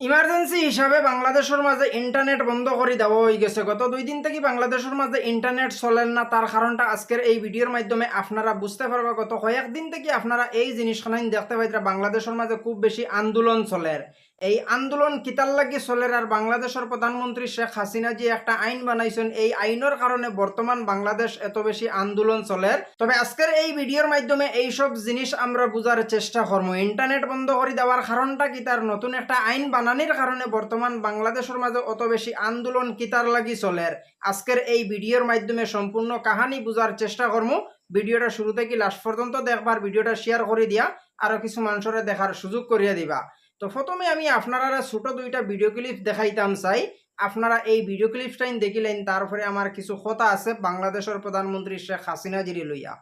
Emergency হিসাবে বাংলাদেশের মাঝে ইন্টারনেট বন্ধ করে দেওয়া হয়ে গেছে। গত দুই দিন থেকে বাংলাদেশের মাঝে ইন্টারনেট চলেন না, তার কারণটা আজকের এই ভিডিওর মাধ্যমে আপনারা বুঝতে পারবা। গত কয়েকদিন থেকে আপনারা এই জিনিসখানাই দেখতে পাইতরা, বাংলাদেশের মাঝে খুব বেশি আন্দোলন চলের এই আন্দোলন কিতার লাগি চলের আর বাংলাদেশের প্রধানমন্ত্রী শেখ হাসিনা যে একটা আইন বানাইছেন, এই আইনের কারণে বর্তমান বাংলাদেশ এত বেশি আন্দোলন চলের তবে আজকের এই ভিডিওর মাধ্যমে এই সব জিনিস আমরা বুঝার চেষ্টা করব। ইন্টারনেট বন্ধ করে দেওয়ার কারণটা কি? তার নতুন একটা আইন বানানির কারণে বর্তমান বাংলাদেশের মাঝে অত বেশি আন্দোলন কিতার লাগি চলের। আজকের এই ভিডিওর মাধ্যমে সম্পূর্ণ কাহানি বুঝার চেষ্টা করব। ভিডিওটা শুরু থেকে লাস্ট পর্যন্ত দেখবার ভিডিওটা শেয়ার করে দিয়া, আরও কিছু মানুষের দেখার সুযোগ করিয়া দিবা। তো প্রথমে আমি আপনারা ছোট দুইটা ভিডিও ক্লিপ দেখাইতাম চাই। আপনারা এই ভিডিও ক্লিপটাই দেখিলেন তারপরে আমার কিছু কথা আছে বাংলাদেশের প্রধানমন্ত্রী শেখ হাসিনা জিরি লইয়া।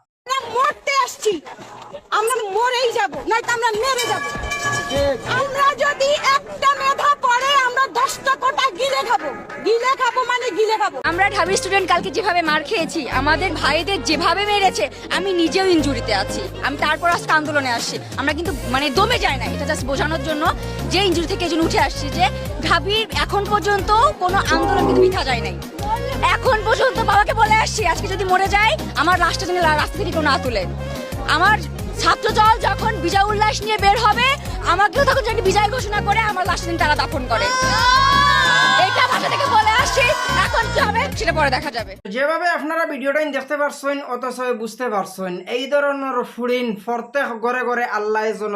মরতে আসছি। আমরা মরেই যাব নয়তো আমরা মেরে যাব। আমরা যদি একটা মেধা খাব? গিলে খাব মানে গিলে খাব? আমরা ঢাবি স্টুডেন্ট কালকে যেভাবে মার খেয়েছি, আমাদের ভাইদের যেভাবে মেরেছে, আমি নিজেও ইনজুরিতে আছি। আমি তারপর আজকে আন্দোলনে আসছি। আমরা কিন্তু মানে দমে যায় না, এটা জাস্ট বোঝানোর জন্য যে ইনজুরি থেকে এই উঠে আসছি যে ঢাবির এখন পর্যন্ত কোনো আন্দোলন কিন্তু মিথা যায় নাই। এখন পর্যন্ত বাবাকে বলে আসছি, আজকে যদি মরে যায়, আমার রাষ্ট্র যেন রাস্তা থেকে না তুলে। আমার ছাত্র দল যখন বিজয় উল্লাস নিয়ে বের হবে, আমাকেও তখন যেন বিজয় ঘোষণা করে আমার লাস্ট দিন তারা দাফন করে। থেকে বলে এখন কি হবে সেটা পরে দেখা যাবে। যেভাবে আপনারা ভিডিওটাই দেখতে পারছেন, অথচ বুঝতে পারছেন, এই ধরনের প্রত্যেক ঘরে ঘরে আল্লাহ যেন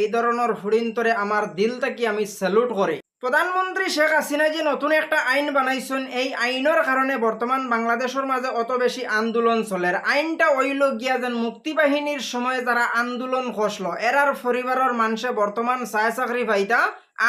এই ধরনের তরে আমার দিল থেকে আমি স্যালুট করি। প্রধানমন্ত্রী শেখ হাসিনা যে নতুন একটা আইন বানাইছেন, এই আইনের কারণে বর্তমান বাংলাদেশের মাঝে অত বেশি আন্দোলন চলের আইনটা ওইল গিয়া যেন মুক্তিবাহিনীর সময় যারা আন্দোলন খসলো, এরার পরিবারের মানুষে বর্তমান চায় চাকরি পাইতা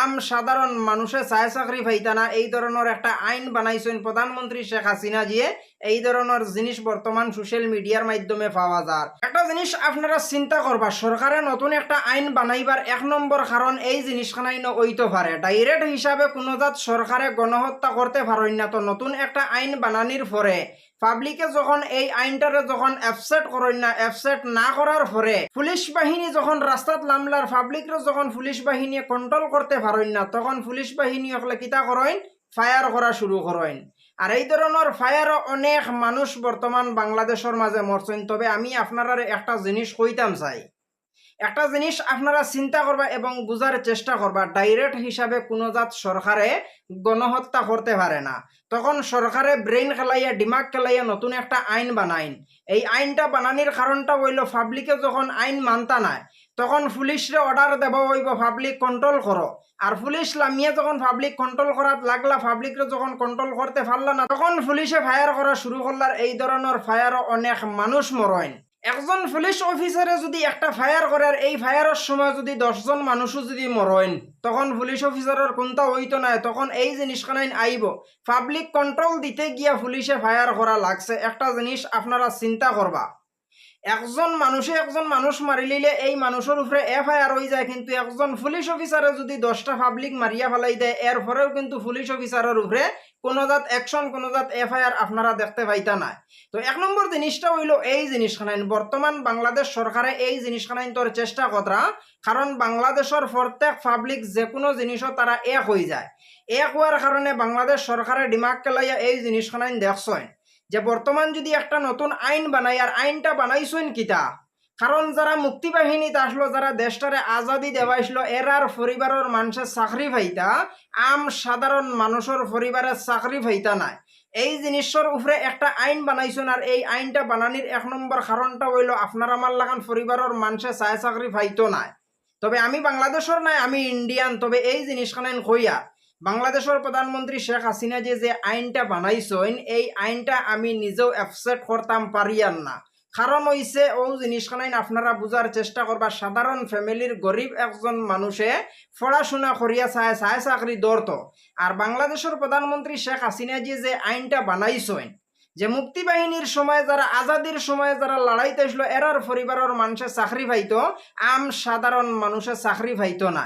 আম সাধারণ মানুষে চায় চাকরি পাইতা না। এই ধরনের একটা আইন বানাইছেন প্রধানমন্ত্রী শেখ হাসিনা জিয়ে। এই ধরনের জিনিস বর্তমান সোশ্যাল মিডিয়ার মাধ্যমে পাওয়া যায়। একটা জিনিস আপনারা চিন্তা করবা, সরকারে নতুন একটা আইন বানাইবার এক নম্বর কারণ এই জিনিসখানাই ওইতে পারে। ডাইরেক্ট হিসাবে কোনো জাত সরকারে গণহত্যা করতে পারেন না। তো নতুন একটা আইন বানানির পরে পাবলিকে যখন এই আইনটারে যখন অ্যাপসেট করেন না অ্যাপসেট না করার পরে পুলিশ বাহিনী যখন রাস্তাত লামলার পাবলিকরে যখন পুলিশ বাহিনী কন্ট্রোল করতে পারেন না, তখন পুলিশ বাহিনী হলে কিতা করেন ফায়ার করা শুরু করেন আর এই ধরনের ফায়ারও অনেক মানুষ বর্তমান বাংলাদেশের মাঝে মরছেন তবে আমি আপনারা একটা জিনিস কইতাম চাই। একটা জিনিস আপনারা চিন্তা করবা এবং বুঝার চেষ্টা করবা ডাইরেক্ট হিসাবে কোনো জাত সরকারে গণহত্যা করতে পারে না। তখন সরকারে ব্রেইন খেলাইয়া, দিমাগ খেলাইয়া নতুন একটা আইন বানাইন। এই আইনটা বানানির কারণটা হইল পাবলিকে যখন আইন মানতা নাই, তখন পুলিশরে অর্ডার দেব হইব পাবলিক কন্ট্রোল করো আর পুলিশ লামিয়ে যখন পাবলিক কন্ট্রোল করাত লাগলা পাবলিকরে যখন কন্ট্রোল করতে পারলা না, তখন পুলিশে ফায়ার করা শুরু করলার এই ধরনের ফায়ারও অনেক মানুষ মরইন একজন পুলিশ অফিসারে যদি একটা ফায়ার করার এই ফায়ারের সময় যদি দশজন মানুষও যদি মরেন তখন পুলিশ অফিসারের কোনটা হইতো নাই, তখন এই জিনিসখানাই আইব পাবলিক কন্ট্রোল দিতে গিয়া পুলিশে ফায়ার করা লাগছে। একটা জিনিস আপনারা চিন্তা করবা একজন মানুষে একজন মানুষ মারি লিলে এই মানুষের উপরে এফআইআর হয়ে যায়, কিন্তু একজন পুলিশ অফিসারে যদি দশটা পাবলিক মারিয়া ফেলাই দেয় এর পরেও কিন্তু পুলিশ অফিসারের উপরে কোনো জাত অ্যাকশন কোনো জাত এফআইআর আপনারা দেখতে পাইতা না তো এক নম্বর জিনিসটা হইল এই জিনিসখানাইন। বর্তমান বাংলাদেশ সরকারে এই জিনিসখানাইন তোর চেষ্টা করা কারণ বাংলাদেশের প্রত্যেক পাবলিক যে কোনো জিনিসও তারা এক হয়ে যায়। এক হওয়ার কারণে বাংলাদেশ সরকারের দিমাগ কেলাইয়া এই জিনিসখানাইন দেখছেন যে বর্তমান যদি একটা নতুন আইন বানাই, আর আইনটা বানাইছেন কিতা? কারণ যারা মুক্তিবাহিনীতে আসলো, যারা দেশটারে আজাদি দেওয়াইছিল এরার পরিবারের মানুষের চাকরি পাইতা, আম সাধারণ মানুষের পরিবারের চাকরি পাইতা নাই। এই জিনিসের উপরে একটা আইন বানাইছেন আর এই আইনটা বানানির এক নম্বর কারণটা হইল আপনার আমার লাগান পরিবারের মানুষে চায় চাকরি পাইতো নাই। তবে আমি বাংলাদেশের নাই, আমি ইন্ডিয়ান তবে এই জিনিসখানাইন কইয়া বাংলাদেশের প্রধানমন্ত্রী শেখ হাসিনা যে যে আইনটা বানাইছেন, এই আইনটা আমি নিজেও অ্যাপসেট করতাম পারিয়ান না। কারণ হইছে ও জিনিসখানাইন আপনারা বুঝার চেষ্টা করবা, সাধারণ ফ্যামিলির গরিব একজন মানুষে পড়াশোনা করিয়া চায় চায় চাকরি দরত। আর বাংলাদেশের প্রধানমন্ত্রী শেখ হাসিনা যে যে আইনটা বানাইছেন, যে মুক্তিবাহিনীর সময় যারা, আজাদির সময় যারা লড়াইতে আসলো, এরার পরিবারের মানুষে চাকরি পাইতো, আম সাধারণ মানুষে চাকরি পাইতো না।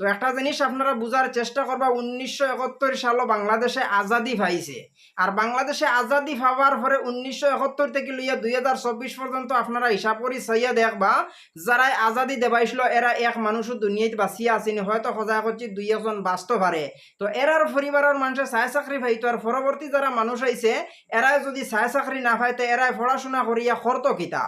তো একটা জিনিস আপনারা বুঝার চেষ্টা করবা, উনিশশো একাত্তর সালও বাংলাদেশে আজাদি পাইছে আর বাংলাদেশে আজাদি পাওয়ার পরে উনিশশো একাত্তর থেকে লইয়া দুই হাজার চব্বিশ পর্যন্ত আপনারা হিসাব করি চাইয়া দেখবা যারা আজাদি দেবাইছিল, এরা এক মানুষও দুনিয়াত বাঁচিয়া আসেনি হয়তো সজাগ করছি দুই একজন বাঁচত পারে। তো এরার পরিবারের মানুষে চায় চাকরি পাইতো আর পরবর্তী যারা মানুষ আইছে এরাই যদি চায় চাকরি না পাইতে এরাই পড়াশোনা করিয়া খরত কিতা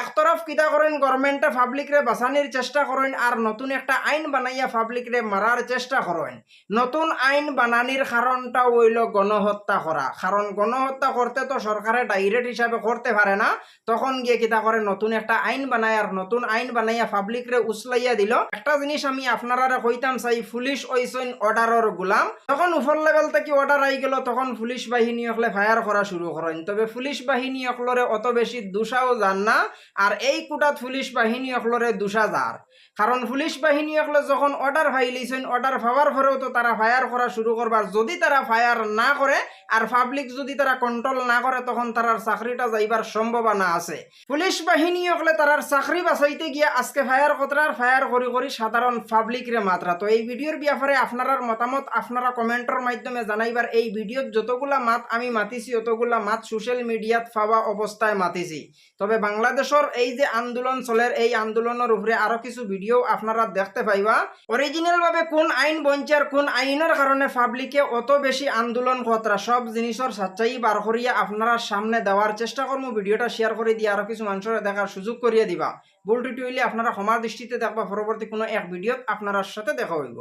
একতরফ কিতা করেন গভর্নমেন্টে পাবলিকরে বাঁচানির চেষ্টা করেন আর নতুন একটা আইন বানাইয়া পাবলিকরে মারার চেষ্টা করেন নতুন আইন বানানির কারণটা হইল গণহত্যা করা কারণ গণহত্যা করতে তো সরকারে ডাইরেক্ট হিসাবে করতে পারে না। তখন গিয়ে কিতা করে নতুন একটা আইন বানায় আর নতুন আইন বানাইয়া পাবলিকরে উসলাইয়া দিল। একটা জিনিস আমি আপনারা কইতাম চাই, পুলিশ ওইসইন অর্ডারের গুলাম। তখন উপর লেভেল থেকে অর্ডার আই গেল, তখন পুলিশ বাহিনী অকলে ফায়ার করা শুরু করেন। তবে পুলিশ বাহিনী অকলরে অত বেশি দুষাও যান না, আর এই কুটাত পুলিশ বাহিনী অকলরে দুষা যার কারণ পুলিশ বাহিনী অকলে যখন অর্ডার ফাইলিছেন অর্ডার পাওয়ার পরেও তো তারা ফায়ার করা শুরু করবার যদি তারা ফায়ার না করে আর পাবলিক যদি তারা কন্ট্রোল না করে তখন তারার চাকরিটা যাইবার সম্ভাবনা আছে। পুলিশ বাহিনী অকলে তারার চাকরি বাঁচাইতে গিয়ে আজকে ফায়ার কতরার ফায়ার করি করি সাধারণ পাবলিকরে মাত্রা তো এই ভিডিওর ব্যাপারে আপনার মতামত আপনারা কমেন্টের মাধ্যমে জানাইবার এই ভিডিওত যতগুলা মাত আমি মাতিছি, অতগুলা মাত সোশ্যাল মিডিয়াত পাওয়া অবস্থায় মাতিছি। তবে বাংলাদেশের এই যে আন্দোলন চলের এই আন্দোলনের উপরে আরও কিছু ভিডিও আপনারা দেখতে পাইবা। অরিজিনাল ভাবে কোন আইন বঞ্চে আর কোন আইনের কারণে পাবলিকে অত বেশি আন্দোলন খতরা সব জিনিসের সাচ্চাই বার করিয়া আপনারা সামনে দেওয়ার চেষ্টা করব। ভিডিওটা শেয়ার করে দিয়ে আরও কিছু মানুষের দেখার সুযোগ করিয়ে দিবা। ভুল টুটি হইলে আপনারা ক্ষমার দৃষ্টিতে দেখবা, পরবর্তী কোনো এক ভিডিওত আপনার সাথে দেখা হইব।